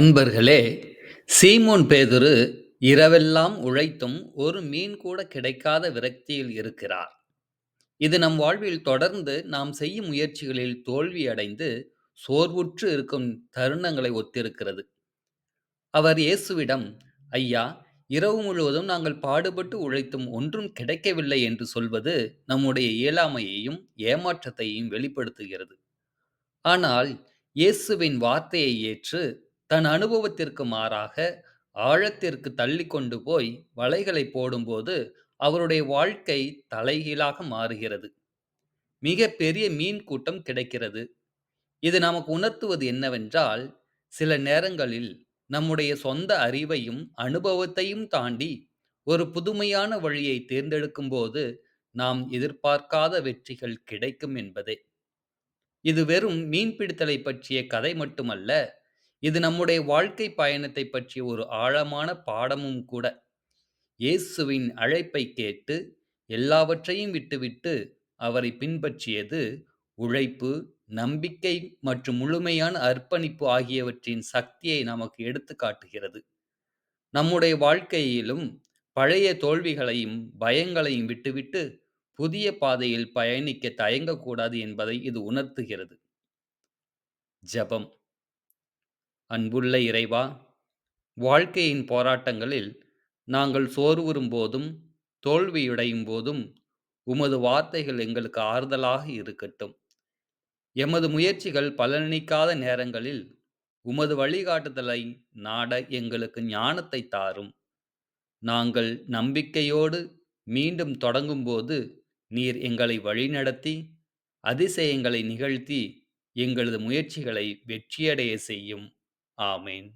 அன்பர்களே சீமோன் பேதுரு இரவெல்லாம் உழைத்தும் ஒரு மீன் கூட கிடைக்காத விரக்தியில் இருக்கிறார். இது நம் வாழ்வில் தொடர்ந்து நாம் செய்யும் முயற்சிகளில் தோல்வி அடைந்து சோர்வுற்று இருக்கும் தருணங்களை ஒத்திருக்கிறது. அவர் இயேசுவிடம் ஐயா இரவு முழுவதும் நாங்கள் பாடுபட்டு உழைத்தும் ஒன்றும் கிடைக்கவில்லை என்று சொல்வது நம்முடைய இயலாமையையும் ஏமாற்றத்தையும் வெளிப்படுத்துகிறது. ஆனால் இயேசுவின் வார்த்தையை ஏற்று தன் அனுபவத்திற்கு மாறாக ஆழத்திற்கு தள்ளி கொண்டு போய் வலைகளை போடும்போது அவருடைய வாழ்க்கை தலைகீழாக மாறுகிறது. மிக பெரிய மீன் கூட்டம் கிடைக்கிறது. இது நமக்கு உணர்த்துவது என்னவென்றால் சில நேரங்களில் நம்முடைய சொந்த அறிவையும் அனுபவத்தையும் தாண்டி ஒரு புதுமையான வழியை தேர்ந்தெடுக்கும் போது நாம் எதிர்பார்க்காத வெற்றிகள் கிடைக்கும் என்பதே. இது வெறும் மீன்பிடித்தலை பற்றிய கதை மட்டுமல்ல இது நம்முடைய வாழ்க்கை பயணத்தை பற்றிய ஒரு ஆழமான பாடமும் கூட. இயேசுவின் அழைப்பை கேட்டு, எல்லாவற்றையும் விட்டுவிட்டு அவரை பின்பற்றியது, உழைப்பு, நம்பிக்கை மற்றும் முழுமையான அர்ப்பணிப்பு ஆகியவற்றின் சக்தியை நமக்கு எடுத்துக் காட்டுகிறது. நம்முடைய வாழ்க்கையிலும் பழைய தோல்விகளையும், பயங்களையும் விட்டுவிட்டு, புதிய பாதையில் பயணிக்க தயங்கக்கூடாது என்பதை இது உணர்த்துகிறது. ஜெபம் அன்புள்ள இறைவா வாழ்க்கையின் போராட்டங்களில் நாங்கள் சோர்வுறும் போதும் தோல்வியடையும் போதும் உமது வார்த்தைகள் எங்களுக்கு ஆறுதலாக இருக்கட்டும். எமது முயற்சிகள் பலனளிக்காத நேரங்களில் உமது வழிகாட்டுதலை நாட எங்களுக்கு ஞானத்தை தாரும். நாங்கள் நம்பிக்கையோடு மீண்டும் தொடங்கும்போது நீர் எங்களை வழிநடத்தி அதிசயங்களை நிகழ்த்தி எங்களது முயற்சிகளை வெற்றியடைய செய்யும். Oh, I mean,